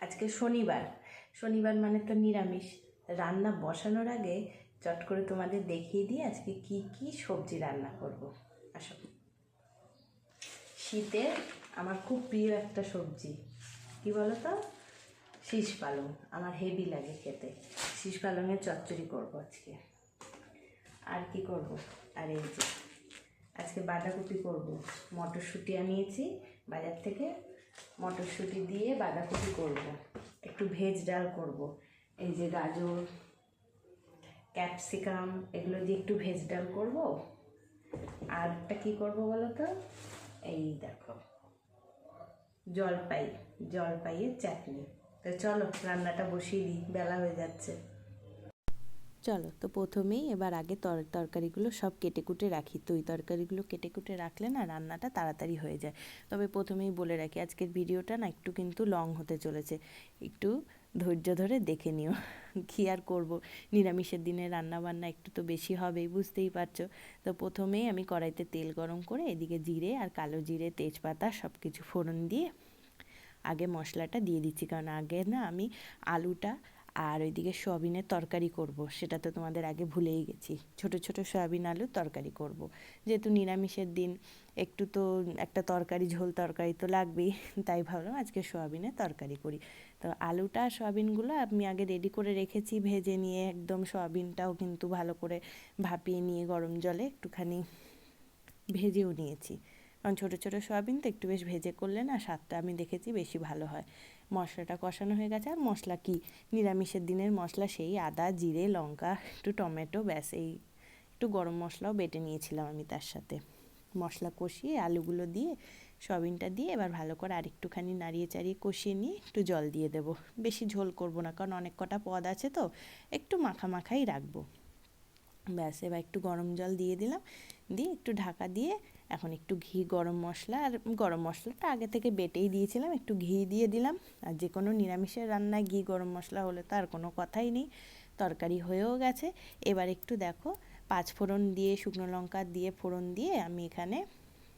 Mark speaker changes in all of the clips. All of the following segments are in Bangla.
Speaker 1: আজকে শনিবার। শনিবার মানে তো নিরামিষ। রান্না বসানোর আগে চট করে তোমাদের দেখিয়ে দিই আজকে কি কি সবজি রান্না করব। আসো। শীতে আমার খুব প্রিয় একটা সবজি। কি বলো তো শীষ পালং। আমার হেভি লাগে খেতে। শীষ পালংয়ের চচ্চড়ি করব আজকে। আর কি করব? আর এই যে, আজকে বাঁধাকপি করব। মটরশুঁটি আনিয়েছি বাজার থেকে। মটরশুঁটি দিয়ে বাঁধাকপি করব। একটু ভেজ ডাল করব। এই যে গাজর, ক্যাপসিকাম, এগুলো দিয়ে একটু ভেজ ডাল করব। আর একটা কী করব বলো তো? এই দেখো, জলপাই, জলপাইয়ের চাটনি। তো চলো, রান্নাটা বসিয়ে দিই, বেলা হয়ে যাচ্ছে।
Speaker 2: চলো, তো প্রথমেই এবার আগে তর, তরকারিগুলো সব কেটে কুটে রাখি। তো তরকারিগুলো কেটে কুটে রাখলে না রান্নাটা তাড়াতাড়ি হয়ে যায়। তবে প্রথমেই বলে রাখি, আজকের ভিডিওটা না একটু কিন্তু লং হতে চলেছে। একটু ধৈর্য ধরে দেখে নিও, কী আর করব? নিরামিষের দিনে রান্না বান্না একটু তো বেশি হবেই, বুঝতেই পারছ? তো প্রথমেই আমি কড়াইতে তেল গরম করে এদিকে জিরে আর কালো জিরে, তেজপাতা সব কিছু ফোড়ন দিয়ে আগে মশলাটা দিয়ে দিচ্ছি। কারণ আগে না আমি আলুটা আর ওইদিকে সোয়াবিনের তরকারি করব, সেটা তো তোমাদের আগে ভুলেই গেছি। ছোট ছোট সোয়াবিন আলুর তরকারি করব। যেহেতু নিরামিষের দিন, একটু তো একটা তরকারি, ঝোল তরকারি তো লাগবেই, তাই ভাবলাম আজকে সোয়াবিনের তরকারি করি। তো আলুটা, সোয়াবিনগুলো আমি আগে রেডি করে রেখেছি, ভেজে নিয়ে একদম সোয়াবিনটাও কিন্তু ভালো করে ভাপিয়ে নিয়ে গরম জলে একটুখানি ভেজেও নিয়েছি। কারণ ছোটো ছোটো সোয়াবিন তো একটু বেশ ভেজে করলে না, স্বাদটা আমি দেখেছি বেশি ভালো হয়। মশলাটা কষানো হয়ে গেছে। আর মশলা কি? নিরামিষের দিনের মশলা সেই আদা, জিরে, লঙ্কা, একটু টমেটো, ব্যাস, এই একটু গরম মশলাও বেটে নিয়েছিলাম আমি তার সাথে। মশলা কষিয়ে আলুগুলো দিয়ে, সয়াবিনটা দিয়ে এবার ভালো করে আরেকটুখানি নাড়িয়ে চাড়িয়ে কষিয়ে নিয়ে একটু জল দিয়ে দেবো। বেশি ঝোল করব না, কারণ অনেক কটা পদ আছে তো, একটু মাখা মাখাই রাখব। ব্যাস, এবার একটু গরম জল দিয়ে দিলাম। দিয়ে একটু ঢাকা দিয়ে এখন একটু ঘি, গরম মশলা আর গরম মশলাটা আগে থেকে বেটেই দিয়েছিলাম, একটু ঘি দিয়ে দিলাম। আর যে কোনো নিরামিষের রান্নায় ঘি, গরম মশলা হলে তো আর কোনো কথাই নেই, তরকারি হয়েও গেছে। এবার একটু দেখো, পাঁচ ফোড়ন দিয়ে শুকনো লঙ্কা দিয়ে ফোড়ন দিয়ে আমি এখানে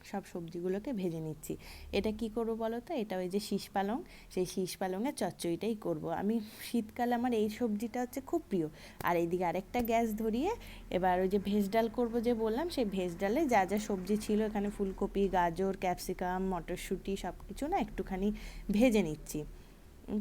Speaker 2: সব সবজিগুলোকে ভেজে নিচ্ছি। এটা কি করব বলো তো? এটা ওই যে শীষ পালং, সেই শীষ পালংয়ের চচ্চড়িটাই করব। আমি শীতকালে আমার এই সবজিটা হচ্ছে খুব প্রিয়। আর এইদিকে আরেকটা গ্যাস ধরিয়ে এবার ওই যে ভেজ ডাল করব যে বললাম, সেই ভেজ ডালে যা যা সবজি ছিল, এখানে ফুলকপি, গাজর, ক্যাপসিকাম, মটরশুঁটি সব কিছু না একটুখানি ভেজে নিচ্ছি।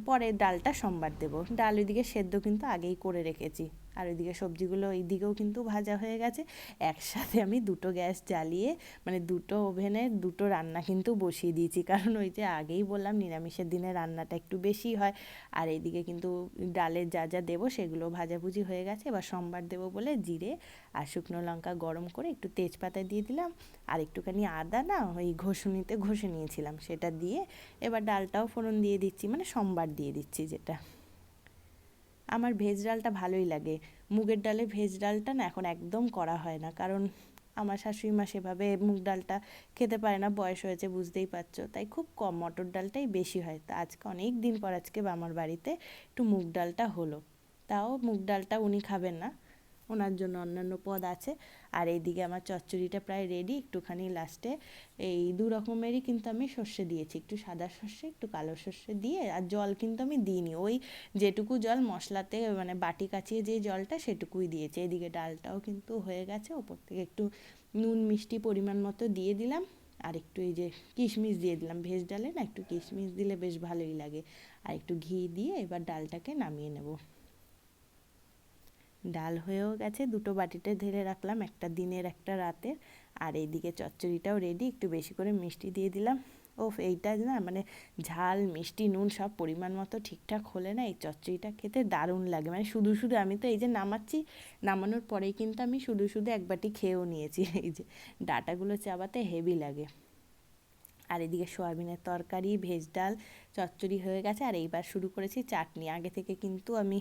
Speaker 2: পরে ডালটা সোমবার দেবো। ডাল ওইদিকে সেদ্ধ কিন্তু আগেই করে রেখেছি। আর ওইদিকে সবজিগুলো ওই দিকেও কিন্তু ভাজা হয়ে গেছে। একসাথে আমি দুটো গ্যাস জ্বালিয়ে মানে দুটো ওভেনে দুটো রান্না কিন্তু বসিয়ে দিয়েছি। কারণ ওই যে আগেই বললাম, নিরামিষের দিনে রান্নাটা একটু বেশি হয়। আর এইদিকে কিন্তু ডালের যা যা দেবো সেগুলো ভাজাভুজি হয়ে গেছে। এবার সোমবার দেবো বলে জিরে আর শুকনো লঙ্কা গরম করে একটু তেজপাতা দিয়ে দিলাম। আর একটুখানি আদা না, ওই ঘষুনিতে ঘষে নিয়েছিলাম। সেটা দিয়ে এবার ডালটাও ফোড়ন দিয়ে দিচ্ছি মানে সোমবার দিয়ে দিচ্ছি যেটা। আমার ভেজ ডালটা ভালোই লাগে। মুগের ডালে ভেজ ডালটা না এখন একদম করা হয় না। কারণ আমার শাশুড়ি মা সেভাবে মুগ ডালটা খেতে পারে না, বয়স হয়েছে, বুঝতেই পারছ। তাই খুব কম মটর ডালটাই বেশি হয়। তা আজকে অনেক দিন পর আজকে আমার বাড়িতে একটু মুগ ডালটা হলো। তাও মুগ ডালটা উনি খাবেন না। ওনার জন্য অন্যান্য পদ আছে। আর এইদিকে আমার চচ্চড়িটা প্রায় রেডি একটুখানি লাস্টে এই দু রকমেরই কিন্তু আমি সর্ষে দিয়েছি। একটু সাদা সর্ষে, একটু কালো সর্ষে দিয়ে, আর জল কিন্তু আমি দিইনি। ওই যেটুকু জল মশলাতে মানে বাটি কাচিয়ে যে জলটা সেটুকুই দিয়েছি। এদিকে ডালটাও কিন্তু হয়ে গেছে, ওপর থেকে একটু নুন মিষ্টি পরিমাণ মতো দিয়ে দিলাম। আর একটু এই যে কিশমিশ দিয়ে দিলাম। ভেজ ডালে না একটু কিশমিশ দিলে বেশ ভালোই লাগে। আর একটু ঘি দিয়ে এবার ডালটাকে নামিয়ে নেব। ডাল হয়েও গেছে। দুটো বাটিতে ঢেলে রাখলাম, একটা দিনের, একটা রাতের। আর এইদিকে চচ্চড়িটাও রেডি একটু বেশি করে মিষ্টি দিয়ে দিলাম। ও এইটা না মানে ঝাল, মিষ্টি, নুন সব পরিমাণ মতো ঠিকঠাক হলে না এই চচ্চড়িটা খেতে দারুণ লাগে। মানে শুধু শুধু আমি তো এই যে নামাচ্ছি, নামানোর পরেই কিন্তু আমি শুধু শুধু এক বাটি খেয়েও নিয়েছি। এই যে ডাটাগুলো চাবাতে হেভি লাগে। আর এদিকে সোয়াবিনের তরকারি, ভেজ ডাল, চচ্চড়ি হয়ে গেছে। আর এইবার শুরু করেছি চাটনি। আগে থেকে কিন্তু আমি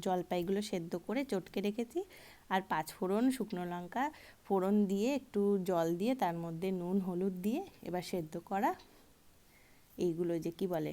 Speaker 2: জলপাইগুলো সেদ্ধ করে চটকে রেখেছি। আর পাঁচ ফোড়ন, শুকনো লঙ্কা ফোড়ন দিয়ে একটু জল দিয়ে, তার মধ্যে নুন, হলুদ দিয়ে এবার সেদ্ধ করা। এইগুলো যে কি বলে?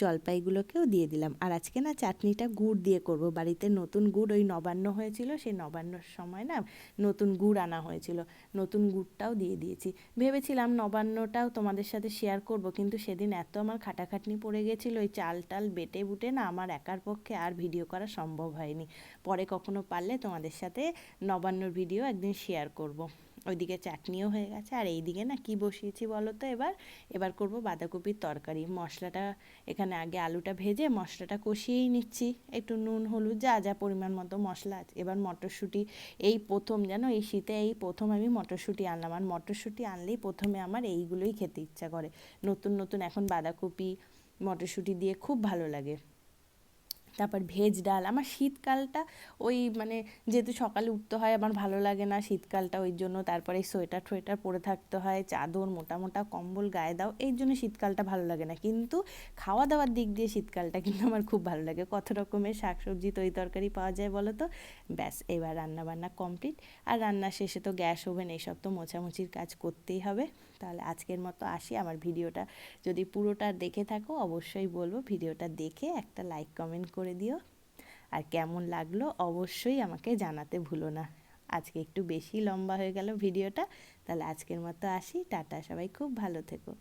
Speaker 2: জলপাইগুলোকেও দিয়ে দিলাম। আর আজকে না চাটনিটা গুড় দিয়ে করব। বাড়িতে নতুন গুড় ওই নবান্ন হয়েছিল, সেই নবান্নর সময় না নতুন গুড় আনা হয়েছিল। নতুন গুড়টাও দিয়ে দিয়েছি। ভেবেছিলাম নবান্নটাও তোমাদের সাথে শেয়ার করব, কিন্তু সেদিন এত আমার খাটাখাটনি পড়ে গেছিল ওই চাল টাল বেটে বুটে না আমার একার পক্ষে আর ভিডিও করা সম্ভব হয়নি। পরে কখনো পারলে তোমাদের সাথে নবান্নর ভিডিও একদিন শেয়ার করব। ওইদিকে চাটনিও হয়ে গেছে। আর এইদিকে না কি বসিয়েছি বলো তো এবার? এবার করব বাঁধাকপির তরকারি। মশলাটা এখানে আগে আলুটা ভেজে মশলাটা কষিয়েই নিচ্ছি। একটু নুন, হলুদ, যা যা পরিমাণ মতো মশলা আছে। এবার মটরশুঁটি, এই প্রথম জানো, এই শীতে এই প্রথম আমি মটরশুঁটি আনলাম। আর মটরশুঁটি আনলেই প্রথমে আমার এইগুলোই খেতে ইচ্ছা করে। নতুন নতুন এখন বাঁধাকপি, মটরশুঁটি দিয়ে খুব ভালো লাগে। তারপর ভেজ ডাল। আমার শীতকালটা ওই মানে যেহেতু সকালে উঠতে হয়, আমার ভালো লাগে না শীতকালটা ওই জন্য। তারপরে সোয়েটার টোয়েটার পরে থাকতে হয়, চাদর মোটা মোটা কম্বল, গায়ে দাও, এই জন্য শীতকালটা ভালো লাগে না। কিন্তু খাওয়া দাওয়ার দিক দিয়ে শীতকালটা কিন্তু আমার খুব ভালো লাগে। কত রকমের শাকসবজি তরি তরকারি পাওয়া যায় বলো তো? ব্যাস, এবার রান্না বান্না কমপ্লিট আর রান্না শেষে তো গ্যাস ওভেন, এইসব তো মোছামুছির কাজ করতেই হবে। তাহলে আজকের মতো আসি। আমার ভিডিওটা যদি পুরোটা দেখে থাকো, অবশ্যই বলব ভিডিওটা দেখে একটা লাইক কমেন্ট করে দিও। আর কেমন লাগল অবশ্যই আমাকে জানাতে ভুলো না। আজকে একটু বেশি লম্বা হয়ে গেল ভিডিওটা, তাহলে আজকের মতো আসি। টাটা, সবাই খুব ভালো থেকো।